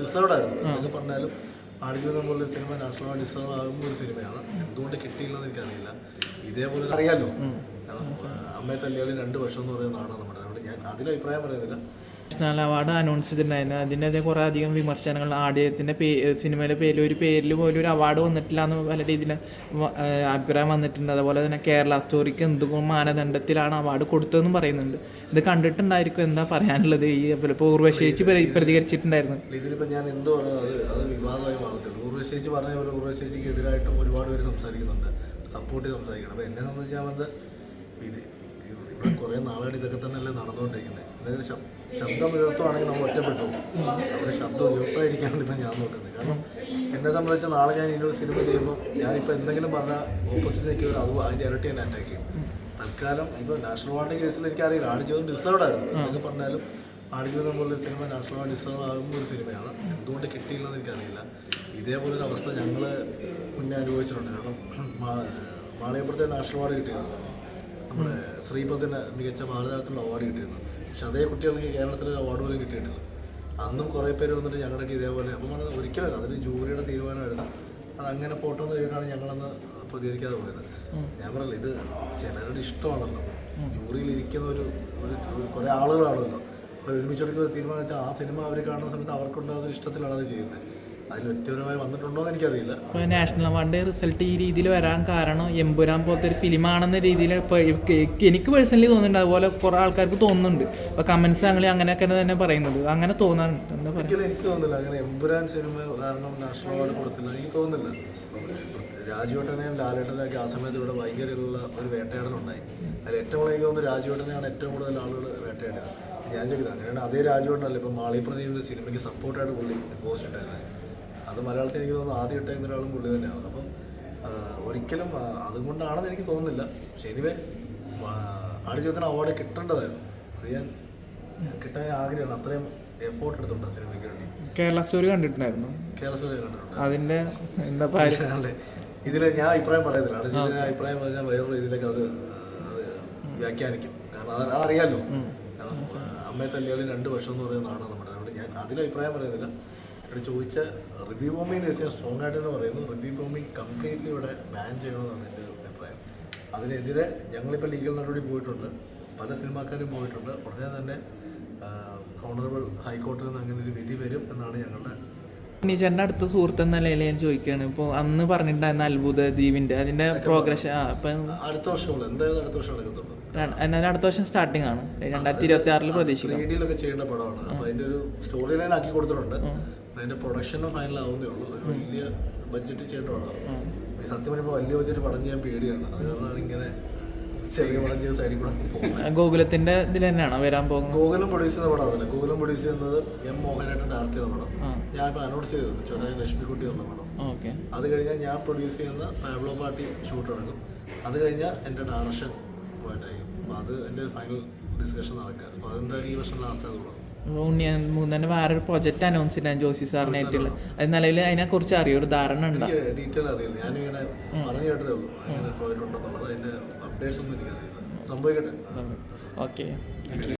Deserved ആയിരുന്നു എന്നൊക്കെ പറഞ്ഞാലും ആടുജീവിതം പോലുള്ള സിനിമ നാഷണൽ അവാർഡ് ഡിസേർവ് ആകുന്ന ഒരു സിനിമയാണ്. എന്തുകൊണ്ട് കിട്ടിയില്ലെന്ന് എനിക്കറിയില്ല. ഇതേപോലെ അറിയാലോ? കാരണം അമ്മയെ തല്ലിയാളി രണ്ട് വർഷം എന്ന് പറയുന്ന നാടാണ് നമ്മുടെ. അതുകൊണ്ട് ഞാൻ അതിൽ അഭിപ്രായം പറയുന്നില്ല. നാഷണൽ അവാർഡ് അനൗൺസ് ചെയ്തിട്ടുണ്ടായിരുന്നു. അതിനെതിരെ കുറേ അധികം വിമർശനങ്ങൾ ആദ്യത്തിന്റെ പേ സിനിമയുടെ പേരിൽ ഒരു പേരിൽ പോലും ഒരു അവാർഡ് വന്നിട്ടില്ല എന്ന് പല രീതിയിൽ അഭിപ്രായം വന്നിട്ടുണ്ട്. അതുപോലെ തന്നെ കേരള സ്റ്റോറിക്ക് എന്തുകൊണ്ട് മാനദണ്ഡത്തിലാണ് അവാർഡ് കൊടുത്തതെന്നും പറയുന്നുണ്ട്. ഇത് കണ്ടിട്ടുണ്ടായിരിക്കും. എന്താ പറയാനുള്ളത്? ഈ ഇപ്പോൾ ഉർവശേച്ചി പ്ര- പ്രതികരിച്ചിട്ടുണ്ടായിരുന്നു. ഇതിലിപ്പോൾ ഞാൻ എന്ത് പറയുന്നത് അത് വിവാദമായി മാറത്തുള്ളൂ ഊർവശേച്ചി പറഞ്ഞ പോലെ ഉർവശേഷിക്ക് എതിരായിട്ടും ഒരുപാട് പേര് സംസാരിക്കുന്നുണ്ട്. സപ്പോർട്ട് സംസാരിക്കണം. അപ്പോൾ എന്നെ സംബന്ധിച്ച് ഞാൻ ഇത് ഇവിടെ കുറേ നാളായിട്ട് ഇതൊക്കെ തന്നെയല്ലേ നടന്നുകൊണ്ടിരിക്കുന്നത് അതായത് ശബ്- ശബ്ദം ഉയർത്തുവാണെങ്കിൽ നമ്മൾ ഒറ്റപ്പെട്ടു പോകും. ശബ്ദം ഉയർത്താതിരിക്കാണ് ഇപ്പം ഞാൻ നോക്കുന്നത്. കാരണം എന്നെ സംബന്ധിച്ച് നാളെ ഞാൻ ഇനി ഒരു സിനിമ ചെയ്യുമ്പോൾ ഞാനിപ്പോൾ എന്തെങ്കിലും പറഞ്ഞാൽ ഓപ്പോസിറ്റ് നിൽക്കുക അത് അതിന്റെ ഇരട്ടി തന്നെ അറ്റാക്ക് ചെയ്യും. തൽക്കാലം ഇപ്പോൾ നാഷണൽ അവാർഡിന്റെ കേസിൽ എനിക്കറിയില്ല. ആടുജീവിതം ഡിസേർവ് ആയിരുന്നു. എന്നൊക്കെ പറഞ്ഞാലും ആടുജീവിതം പോലുള്ള സിനിമ നാഷണൽ വാർഡ് ഡിസേർവ് ആകുന്ന ഒരു സിനിമയാണ്. എന്തുകൊണ്ട് കിട്ടിയില്ലെന്ന് എനിക്കറിയില്ല. ഇതേപോലൊരു അവസ്ഥ ഞങ്ങൾ മുന്നേ അനുഭവിച്ചിട്ടുണ്ട്. കാരണം മാളയപ്പുറത്തെ നാഷണൽ വാർഡ് കിട്ടിയിരുന്നു നമ്മുടെ ശ്രീപദിന് മികച്ച ബാലതാരത്തിലുള്ള അവാർഡ് കിട്ടിയിരുന്നു. പക്ഷെ അതേ കുട്ടികൾക്ക് കേരളത്തിൽ ഒരു അവാർഡ് പോലും കിട്ടിയിട്ടില്ല. അന്നും കുറേ പേര് വന്നിട്ട് ഞങ്ങളുടെ ഇതേപോലെ അപ്പം പറഞ്ഞത് ഒരിക്കലല്ല അതൊരു ജൂറിയുടെ തീരുമാനമായിരുന്നു. അത് അങ്ങനെ ഫോട്ടോ എന്ന് കഴിഞ്ഞിട്ടാണ് ഞങ്ങളന്ന് പ്രതികരിക്കാതെ പോയത്. ഞാൻ പറയില്ല ഇത് ചിലരുടെ ഇഷ്ടമാണല്ലോ. ജൂറിയിൽ ഇരിക്കുന്ന ഒരു ഒരു കുറേ ആളുകളാണല്ലോ. അപ്പോൾ ഒരുമിച്ച് എടുക്കുന്ന തീരുമാനം വെച്ചാൽ ആ സിനിമ അവർ കാണുന്ന സമയത്ത് അവർക്കുണ്ടാകുന്ന ഇഷ്ടത്തിലാണ് അത് ചെയ്യുന്നത്. അതിൽ വ്യക്തിപരമായി വന്നിട്ടുണ്ടോ എന്ന് എനിക്കറിയില്ല. ഇപ്പോൾ നാഷണൽ അവാർഡ് റിസൾട്ട് ഈ രീതിയിൽ വരാൻ കാരണം എമ്പുരാൻ പോലത്തെ ഒരു ഫിലിമാണെന്ന രീതിയിൽ എനിക്ക് പേഴ്സണലി തോന്നുന്നുണ്ട്. അതുപോലെ കുറേ ആൾക്കാർക്ക് തോന്നുന്നുണ്ട്. ഇപ്പോൾ കമന്റ്സ് അങ്ങനെ അങ്ങനെയൊക്കെ തന്നെ പറയുന്നത്. അങ്ങനെ തോന്നാറുണ്ട് എന്താ പറയുക എനിക്ക് തോന്നുന്നില്ല. അങ്ങനെ എമ്പുരാൻ സിനിമ കാരണം നാഷണൽ അവാർഡ് കൊടുത്തില്ല. എനിക്ക് തോന്നുന്നില്ല. രാജുവേട്ടനെയും ലാലേട്ടനെയൊക്കെ ആ സമയത്ത് ഇവിടെ ഭയങ്കരമുള്ള ഒരു വേട്ടയാടലുണ്ടായി അതിൽ ഏറ്റവും കൂടുതൽ എനിക്ക് തോന്നുന്നു രാജുവേട്ടനെയാണ് ഏറ്റവും കൂടുതൽ ആളുകൾ വേട്ടയാടിയത്. ഞാൻ ചോദിക്കുന്നത് അങ്ങനെയാണ് അതേ രാജുവേട്ടനല്ലേ? ഇപ്പോൾ മാളിപ്രദീപിന്റെ സിനിമയ്ക്ക് സപ്പോർട്ടായിട്ട് പുള്ളി പോസ്റ്റ് ഇട്ടായിരുന്നത് അത് മലയാളത്തിൽ എനിക്ക് തോന്നുന്നു ആദ്യം ഇട്ടേക്കുന്ന ഒരാളും പുള്ളി തന്നെയാണ്. അപ്പം ഒരിക്കലും അതുകൊണ്ടാണെന്ന് എനിക്ക് തോന്നുന്നില്ല. പക്ഷേ എനിവേ ആടുജീവിതത്തിന് അവാർഡ് കിട്ടേണ്ടതായിരുന്നു. അത് ഞാൻ കിട്ടാൻ ആഗ്രഹമാണ്. അത്രയും എഫോർട്ട് എടുത്തിട്ടുണ്ട് സിനിമയ്ക്ക് വേണ്ടി. കേരള സ്റ്റോറി കണ്ടിട്ടുണ്ടായിരുന്നു. കേരള സ്റ്റോറി കണ്ടിട്ടുണ്ട്. അതിന്റെ എന്താ പറയുക ഇതിൽ ഞാൻ അഭിപ്രായം പറയുന്നില്ല. ആടുജീവിതത്തിന് അഭിപ്രായം പറഞ്ഞാൽ വേറൊരു ഇതിലേക്ക് അത് വ്യാഖ്യാനിക്കും. കാരണം അത് അതറിയാലോ കാരണം അമ്മയെ തല്ലികളിൽ രണ്ട് വർഷം എന്ന് പറയുന്ന നാടാണ് നമ്മുടെ. അതുകൊണ്ട് ഞാൻ അതിൽ അഭിപ്രായം പറയുന്നില്ല. ഇവിടെ ചോദിച്ച റിവ്യൂ ബോംബിങ്ങിന്റെ കേസ് ഞാൻ സ്ട്രോങ് ആയിട്ട് തന്നെ പറയുന്നു. റിവ്യൂ ബോംബിങ് കംപ്ലീറ്റ്ലി ഇവിടെ ബാൻ ചെയ്യണമെന്നാണ് എന്റെ അഭിപ്രായം. അതിനെതിരെ ഞങ്ങളിപ്പോൾ ലീഗൽ നടപടി പോയിട്ടുണ്ട്. പല സിനിമാക്കാരും പോയിട്ടുണ്ട്. ഉടനെ തന്നെ ഹോണറബിൾ ഹൈക്കോടതിയിൽ നിന്ന് അങ്ങനെ ഒരു വിധി വരും എന്നാണ് ഞങ്ങളുടെ ടീച്ചറിന്റെ അടുത്ത സുഹൃത്ത് എന്ന നിലയിൽ ഞാൻ ചോദിക്കുകയാണ്. ഇപ്പോൾ അന്ന് പറഞ്ഞിട്ടുണ്ടായിരുന്ന അത്ഭുത ദ്വീപിന്റെ അതിന്റെ പ്രോഗ്രഷൻ ആ ഇപ്പം അടുത്ത വർഷം എന്തായാലും അടുത്ത വർഷം നടക്കത്തുള്ളൂ. എന്നാലും അടുത്ത വർഷം സ്റ്റാർട്ടിംഗ് ആണ്. രണ്ടായിരത്തി ഇരുപത്തി ആറിൽ പ്രതീക്ഷിക്കാം ചെയ്യേണ്ട പടമാണ്. അപ്പോൾ അതിന്റെ ഒരു സ്റ്റോറി ലൈൻ ആക്കി കൊടുത്തിട്ടുണ്ട്. അതിന്റെ പ്രൊഡക്ഷനും ഫൈനൽ ആവുന്നേ ഉള്ളൂ. ഒരു വലിയ ബഡ്ജറ്റ് ചെയ്യേണ്ട പടമാണ്. ഈ സത്യം പറയുമ്പോൾ വലിയ ബഡ്ജറ്റ് പടം ചെയ്യാൻ പേടിയാണ്. അത് കാരണമാണ് ഇങ്ങനെ ചെറിയ പടം ചെയ്ത സൈഡിൽ കൂടെ പോകുന്നത്. ഗോകുലത്തിന്റെ ഇതിൽ തന്നെയാണ് വരാൻ പോകുന്നത്? ഗോകുലം പ്രൊഡ്യൂസ് ചെയ്യുന്ന അതല്ല. ഗോകുലം പ്രൊഡ്യൂസ് ചെയ്യുന്നത് എം മോഹനായിട്ട് ഡയറക്ട് ചെയ്ത പടം. ഞാൻ ഇപ്പൊ അനൗൺസ് ചെയ്തിരുന്നു ചെറിയ ലക്ഷ്മിക്കുട്ടി എന്നുള്ള പടം. ഓക്കെ. അത് കഴിഞ്ഞാൽ ഞാൻ പ്രൊഡ്യൂസ് ചെയ്യുന്ന പാബ്ലോ പാർട്ടി ഷൂട്ട് നടക്കും. അത് കഴിഞ്ഞാൽ എന്റെ ഡയറക്ഷൻ പോയിട്ടായിരിക്കും അപ്പോൾ അത് എന്റെ ഒരു ഫൈനൽ ഡിസ്കഷൻ നടക്കുക അപ്പോൾ അതെന്തായാലും ഈ വർഷം ലാസ്റ്റ് വേറൊരു പ്രൊജക്റ്റ് അനൗൺസ് ചെയ്യാൻ ജോസി സാറിനായിട്ടുള്ള അത് നിലവിൽ അതിനെ കുറിച്ച് അറിയോ? ഒരു ധാരണ ഉണ്ടോ? ഡീറ്റെയിൽ അറിയില്ല. ഞാനിങ്ങനെ പറഞ്ഞു കേട്ടതേ ഉള്ളൂ. അങ്ങനെ പ്രോജക്റ്റ് ഉണ്ടെന്നുള്ളത്. അതിന്റെ അപ്ഡേറ്റ്സ് ഒന്നും എനിക്കറിയില്ല. സംഭവിക്കട്ടെ. ഓക്കെ.